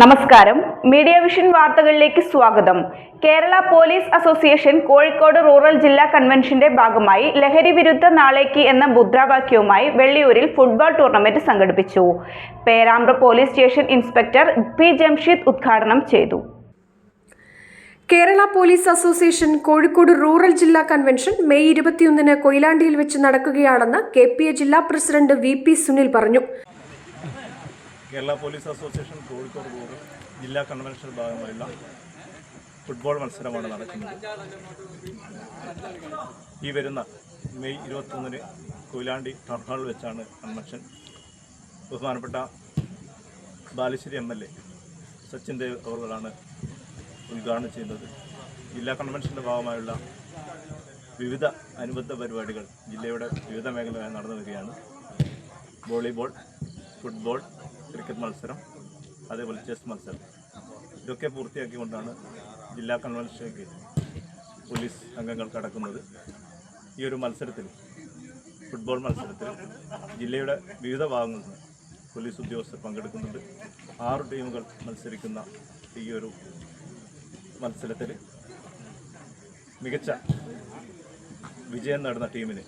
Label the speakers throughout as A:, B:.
A: നമസ്കാരം. Media vision വാർത്തകളിലേക്ക് സ്വാഗതം. Kerala police association Kozhikode rural ജില്ലാ കൺവെൻഷന്റെ ഭാഗമായി ലഹരി വിരുദ്ധ നാളേക്ക് എന്ന മുദ്രാവാക്യവുമായി വെള്ളിയൂരിൽ ഫുട്ബോൾ ടൂർണമെന്റ് സംഘടിപ്പിച്ചു. Perambra police station inspector P Jamsheed ഉദ്ഘാടനം ചെയ്തു.
B: Kerala police association Kozhikode rural ജില്ലാ കൺവെൻഷൻ മെയ് ഇരുപത്തിയൊന്നിന് കൊയിലാണ്ടിയിൽ വെച്ച് നടക്കുകയാണെന്ന് കെ ജില്ലാ പ്രസിഡന്റ് വി സുനിൽ പറഞ്ഞു.
C: Kerala police association Kozhikode rural ജില്ലാ കൺവെൻഷൻ ഭാഗമായുള്ള ഫുട്ബോൾ മത്സരമാണ് നടക്കുന്നത്. ഈ വരുന്ന മെയ് ഇരുപത്തൊന്നിന് കൊയിലാണ്ടി ടൗൺ ഹാളിൽ വെച്ചാണ് കൺവെൻഷൻ. ബഹുമാനപ്പെട്ട Balussery M L A Sachin Dev അവറുകളാണ് ഉദ്ഘാടനം ചെയ്യുന്നത്. ജില്ലാ കൺവെൻഷന്റെ ഭാഗമായുള്ള വിവിധ അനുബന്ധ പരിപാടികൾ ജില്ലയുടെ വിവിധ മേഖലകളിൽ നടന്നു വരികയാണ്. വോളിബോൾ ഫുട്ബോൾ ക്രിക്കറ്റ് മത്സരം അതേപോലെ ചെസ് മത്സരം. ഇതൊക്കെ പൂർത്തിയാക്കിക്കൊണ്ടാണ് ജില്ലാ കൺവെൻഷനിലേക്ക് പോലീസ് അംഗങ്ങൾ കടക്കുന്നത്. ഈ ഒരു മത്സരത്തിൽ ഫുട്ബോൾ മത്സരത്തിൽ ജില്ലയുടെ വിവിധ ഭാഗങ്ങളിൽ നിന്ന് പോലീസ് ഉദ്യോഗസ്ഥർ പങ്കെടുക്കുന്നുണ്ട്. ആറ് ടീമുകൾ മത്സരിക്കുന്ന ഈ ഒരു മത്സരത്തിൽ മികച്ച വിജയം നേടുന്ന ടീമിന്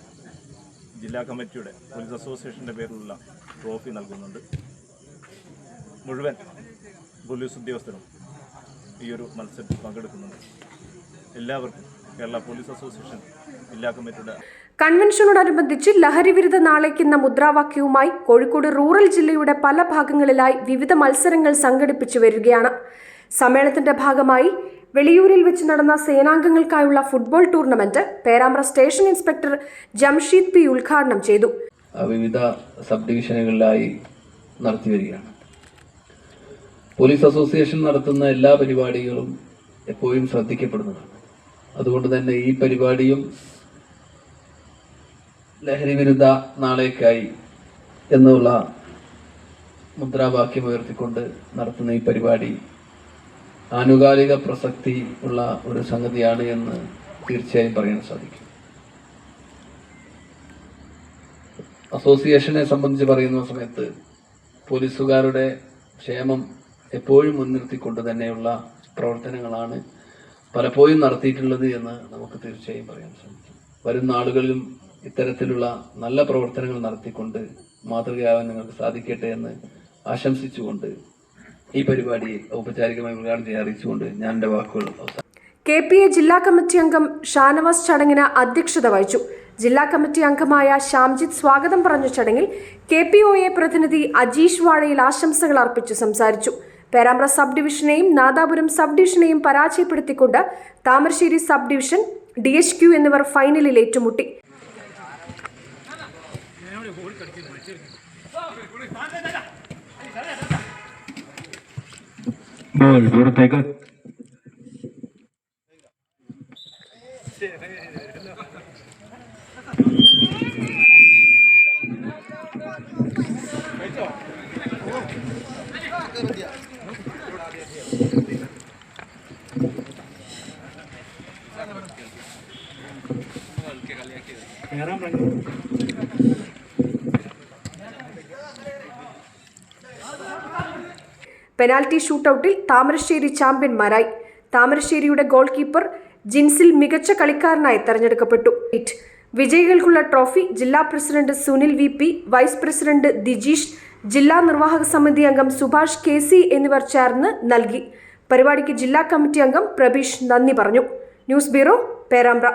C: ജില്ലാ കമ്മിറ്റിയുടെ പോലീസ് അസോസിയേഷന്റെ പേരിലുള്ള ട്രോഫി നൽകുന്നുണ്ട്. മുഴുവൻ പോലീസ് ഉദ്യോഗസ്ഥരും ഈ ഒരു മത്സരത്തിൽ പങ്കെടുക്കുന്നുണ്ട്. എല്ലാവർക്കും കേരള പോലീസ് അസോസിയേഷൻ ജില്ലാ കമ്മിറ്റിയുടെ
B: കൺവെൻഷനോടനുബന്ധിച്ച് ലഹരി വിരുദ്ധ നാളേക്കെന്ന മുദ്രാവാക്യവുമായി കോഴിക്കോട് റൂറൽ ജില്ലയുടെ പല ഭാഗങ്ങളിലായി വിവിധ മത്സരങ്ങൾ സംഘടിപ്പിച്ചു വരികയാണ്. സമ്മേളനത്തിന്റെ ഭാഗമായി വെളിയൂരിൽ വെച്ച് നടന്ന സേനാംഗങ്ങൾക്കായുള്ള football tournament Perambra station inspector Jamsheed P ഉദ്ഘാടനം ചെയ്തു.
D: വിവിധ സബ് ഡിവിഷനുകളിലായി നടത്തി വരികയാണ്. പോലീസ് അസോസിയേഷൻ നടത്തുന്ന എല്ലാ പരിപാടികളും എപ്പോഴും ശ്രദ്ധിക്കപ്പെടുന്നതാണ്. അതുകൊണ്ട് തന്നെ ഈ പരിപാടിയും ലഹരി വിരുദ്ധ നാളേക്കായി എന്നുള്ള മുദ്രാവാക്യം ഉയർത്തിക്കൊണ്ട് നടത്തുന്ന ഈ പരിപാടി ആനുകാലിക പ്രസക്തി ഉള്ള ഒരു സംഗതിയാണ് എന്ന് തീർച്ചയായും പറയാൻ സാധിക്കും. അസോസിയേഷനെ സംബന്ധിച്ച് പറയുന്ന സമയത്ത് പോലീസുകാരുടെ ക്ഷേമം എപ്പോഴും മുൻനിർത്തിക്കൊണ്ട് തന്നെയുള്ള പ്രവർത്തനങ്ങളാണ് പലപ്പോഴും നടത്തിയിട്ടുള്ളത് എന്ന് നമുക്ക് തീർച്ചയായും പറയാൻ ശ്രമിക്കാം വരും നാളുകളിലും ഇത്തരത്തിലുള്ള നല്ല പ്രവർത്തനങ്ങൾ നടത്തിക്കൊണ്ട് മാതൃകയാവാൻ നിങ്ങൾക്ക് സാധിക്കട്ടെ എന്ന് ആശംസിച്ചുകൊണ്ട് ഈ പരിപാടി ഔപചാരികമായി ഉദ്ഘാടനം ചെയ്യാൻ അറിയിച്ചുകൊണ്ട് ഞാൻ എന്റെ വാക്കുകൾ
B: കെ പി എ ജില്ലാ കമ്മിറ്റി അംഗം ഷാനവാസ് ചടങ്ങിന് അധ്യക്ഷത വഹിച്ചു. ജില്ലാ കമ്മിറ്റി അംഗമായ ശ്യാംജിത്ത് സ്വാഗതം പറഞ്ഞ ചടങ്ങിൽ കെ പി ഒ എ പ്രതിനിധി അജീഷ് വാഴയിൽ ആശംസകൾ അർപ്പിച്ചു സംസാരിച്ചു. പേരാമ്പ്ര സബ് ഡിവിഷനെയും നാദാപുരം സബ് ഡിവിഷനെയും പരാജയപ്പെടുത്തിക്കൊണ്ട് Thamarassery sub division D H Q എന്നിവർ ഫൈനലിൽ ഏറ്റുമുട്ടി.
E: ബോൾ പറഞ്ഞു?
B: പെനാൽറ്റി ഷൂട്ടൌട്ടിൽ താമരശ്ശേരി ചാമ്പ്യന്മാരായി. താമരശ്ശേരിയുടെ ഗോൾ കീപ്പർ ജിൻസിൽ മികച്ച കളിക്കാരനായി തെരഞ്ഞെടുക്കപ്പെട്ടു. വിജയികൾക്കുള്ള ട്രോഫി ജില്ലാ president Sunil V P vice president Dijeesh ജില്ലാ നിർവാഹക സമിതി അംഗം സുഭാഷ് കെ സി എന്നിവർ ചേർന്ന് നൽകി. പരിപാടിക്ക് ജില്ലാ കമ്മിറ്റി അംഗം പ്രബീഷ് നന്ദി പറഞ്ഞു. News bureau Perambra.